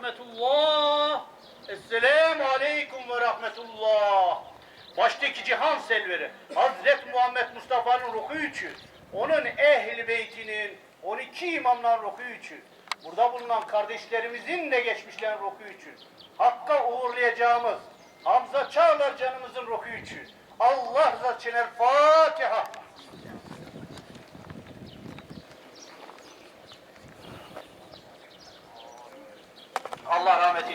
rahmetullah. Esselamu aleyküm ve rahmetullah. Baştaki cihan selveri Hazreti Muhammed Mustafa'nın ruhu için, onun ehli beytinin 12 imamların ruhu için, burada bulunan kardeşlerimizin de geçmişlerin ruhu için, Hakk'a uğurlayacağımız Hamza Çağlar canımızın ruhu için, Allah rızası için El Fatiha. parametri